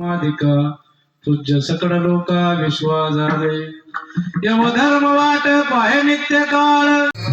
मालिका तुझ्य सकड लोका विश्वास यम धर्म वाट पाहे नित्य काळ.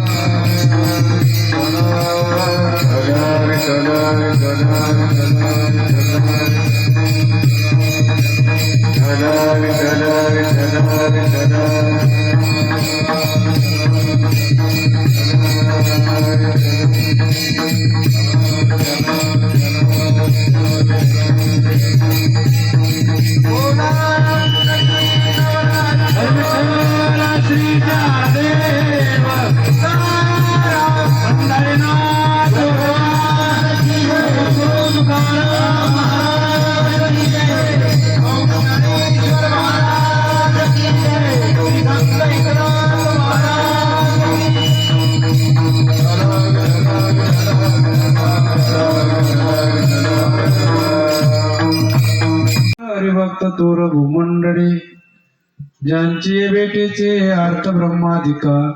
भक्त तोर भूमंडळी ज्यांची बेटेचे अर्थ ब्रह्माधिका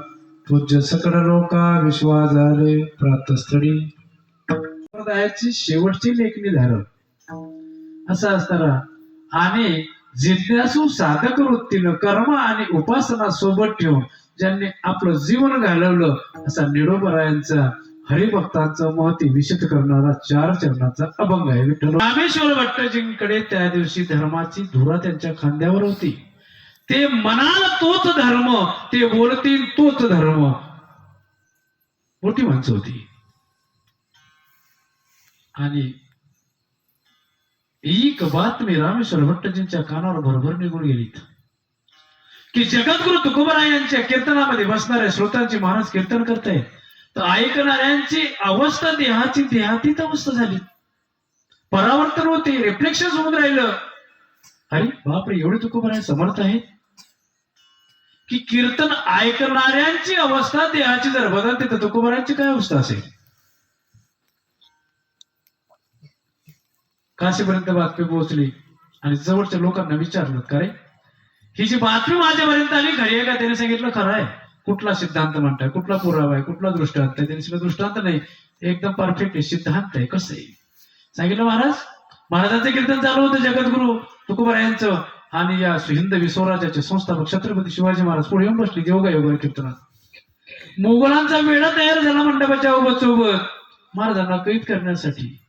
पूज्य सकळ लोका विश्वास झाले प्रातस्थळी. संप्रदायाची शेवटची लेखणी धारण. असं असताना आणि जिज्ञासू साधक वृत्तीनं कर्म आणि उपासना सोबत ठेवून ज्यांनी आपलं जीवन घालवलं असा निडोबरायांचा हरिभक्तांचा महती विशद करणारा चार चरणाचा अभंग आहे विठ्ठल. रामेश्वर भट्टजींकडे त्या दिवशी धर्माची धुरा त्यांच्या खांद्यावर होती. ते म्हणाल तोच धर्म ते बोलतील तोच धर्म. मोठी माणसं होती. आणि एक बातमी रामेश्वर भट्टजींच्या कानावर भरभर निघून गेली. की जगद्गुरु तुकोबराय यांच्या कीर्तनामध्ये बसणाऱ्या श्रोतांची महाराज कीर्तन करतायत. तर ऐकणाऱ्यांची अवस्था देहाची देहातीत अवस्था झाली. परावर्तन होते रिफ्लेक्शन होऊन राहिलं. अरे बापरे एवढे तुकोबराय समर्थ आहे? की कीर्तन ऐकणाऱ्यांची अवस्था देहाची जर बदलते तर तुकोबरायांची काय अवस्था असेल? काशीपर्यंत बातमी पोहोचली आणि जवळच्या लोकांना विचारलं का रे ही जी बातमी माझ्यापर्यंत आली घरी आहे का? त्याने सांगितलं खरं आहे. कुठला सिद्धांत म्हणताय? कुठला पुरावा आहे? कुठला दृष्टांत आहे? त्यांनी दृष्टांत नाही. एकदम परफेक्ट आहे. सिद्धांत आहे. कसं आहे? सांगितलं महाराज? महाराजांचं कीर्तन चालू होतं जगद्गुरु तुकोबरा यांचं आणि या हिंद विश्वराजाचे संस्थापक छत्रपती शिवाजी महाराज पुढे येऊन बसले योगा योगा कीर्तनात. मोगलांचा वेळा तयार झाला मंडपाच्या सोबत सोबत महाराजांना कैद करण्यासाठी.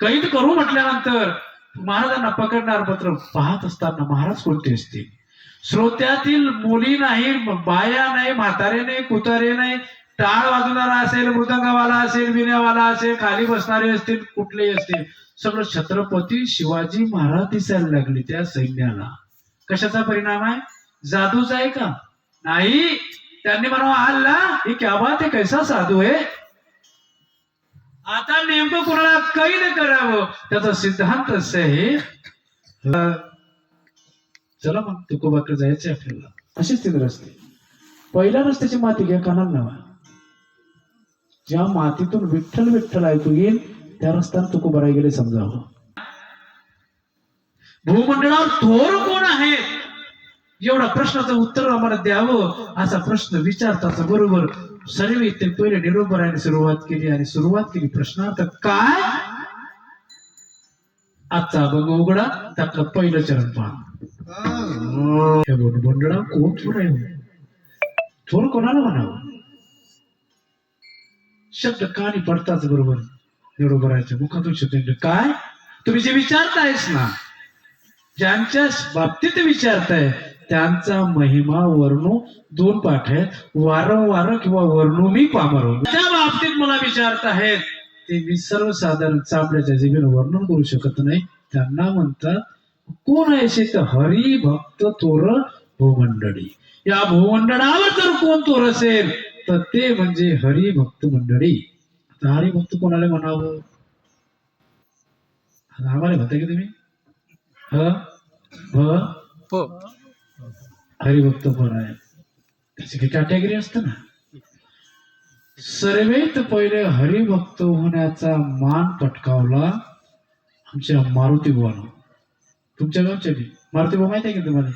कैद करू म्हटल्यानंतर महाराजांना पकडणार पत्र पाहत असताना महाराज कोणते असतील? श्रोत्यातील मुली नाही बाया नाही म्हातारे नाही कुतारे नाही टाळ वाजवणारा असेल मृदंगवाला असेल विण्यावाला असेल खाली बसणारे असतील कुठलेही असतील सगळं छत्रपती शिवाजी महाराज दिसायला लागले त्या सैन्याला. कशाचा परिणाम आहे? जादूचा आहे का? नाही. त्यांनी म्हणा आल्ला ही क्या बात आहे कैसा साधू आहे? आता नेमकं कोणाला कैद करावं? त्याचा सिद्धांत असे आहे चला मग तुकोबाकडे जायचंय आपल्याला. असेच तीन रस्ते. पहिल्या रस्त्याची माती घ्या कानाला लावा. ज्या मातीतून विठ्ठल विठ्ठल ऐकू येईल त्या रस्त्यानं तुकोबारा गेले समजावं भूमंडळावर थोर कोण आहे एवढा प्रश्नाचं उत्तर आम्हाला द्यावं. असा प्रश्न विचारताच बरोबर सर्व इथे पहिले निरोबराने सुरुवात केली आणि सुरुवात केली प्रश्नार्थ. काय? आजचा अभंग उघडा त्यातलं पहिलं चरण पहा. हे बोल कोण थोर आहे थोर कोणाला म्हणावं? शब्द कानी पडताच बरोबर. आहे मुखातून शब्द काय? तुम्ही जे विचारतायस ना ज्यांच्या बाबतीत विचारताय त्यांचा महिमा वर्णू दोन पाठ आहेत. वारंवार किंवा वर्णू मी पामर त्या बाबतीत मला विचारत आहेत ते मी सर्वसाधारण चांबड्याच्या जीवन वर्णन करू शकत नाही. त्यांना म्हणतात कोण आहे तर हरी भक्त तोर भूमंडळी. या भूमंडळावर जर कोण तोर असेल तर ते म्हणजे हरी भक्त मंडळी. आता हरी भक्त कोणाला म्हणावं? आम्हाला म्हणता की तुम्ही? ह? हरिभक्त पण आहे? त्याची काही कॅटेगरी असतं ना? सर्वेत पहिले हरिभक्त होण्याचा मान पटकावला आमच्या मारुती बुवानं. तुमच्या गावच्या बी. मारुती भाऊ माहिती आहे का तुम्हाला?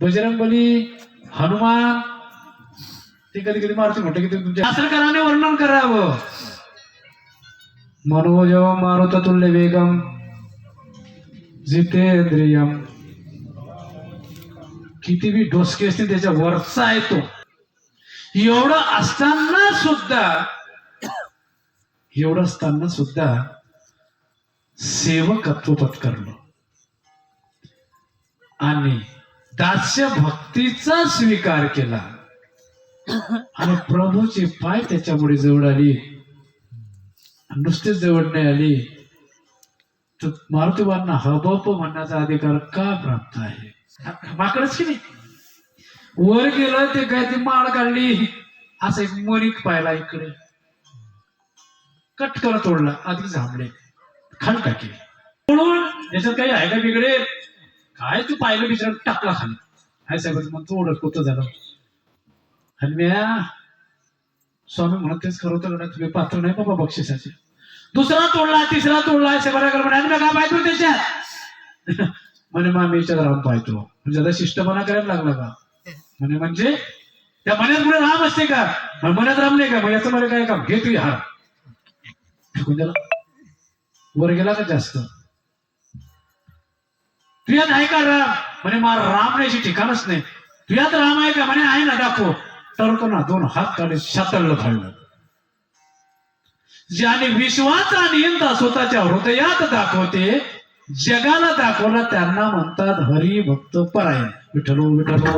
बजरंग बली हनुमान ते कधी कधी मारुती म्हटलं की ते तुमच्या शास्त्रकाराने वर्णन करावं. मनोज मारुत तुल्य वेगम जितेंद्रियम. किती बी डोसके असतील त्याच्या वरचा आहे तो. एवढं असताना सुद्धा एवढं असताना सुद्धा सेवकत्व पत्करलं आणि दास्य भक्तीचा स्वीकार केला. आणि प्रभूची पाय त्याच्यामुळे जवळ आली. नुसतेच जवळ नाही आली. तर मारुतीबांना हबप म्हणण्याचा अधिकार का प्राप्त आहे? माकडच की नाही? वर गेलं ते काय ती माळ काढली. असं एक मणिक पाहिला इकडे. कटकर तोडला अधिक झांबले. खाल टाकले म्हणून याच्यात काही आहे का बिगडे काय तू पाहिलं बिचार? टाकला खाली. हाय साहेब म्हणतो ओढत होतं झालं? आणि म्या स्वामी म्हणत तेच खरं होतं तुम्ही पात्र नाही बाबा बक्षिसाचे. दुसरा तोडला तिसरा तोडला असे बऱ्या कर म्हणे काय पाहतो त्याच्यात? म्हणे मा मी याच्यात राम पाहतो. म्हणजे आता शिष्टपणा करायला लागला का? म्हणे म्हणजे? त्या मण्यात पुढे राम असते का? मण्यात राम नाही का? मग याचं मला काय काम? घे तू दिला? वर गेला का जास्त? तुझ्यात आहे का राम? म्हणे मा राम नाही ठिकाणच नाही. तुझ्यात राम आहे का? म्हणे आहे ना दाखव. टरकना दोन हात काढले शातळलं खाल्लं ज्याने विश्वाचा नियंता स्वतःच्या हृदयात दाखवते जगाला दाखवला त्यांना म्हणतात हरी भक्त परायण. विठ्ठल विठ्ठल.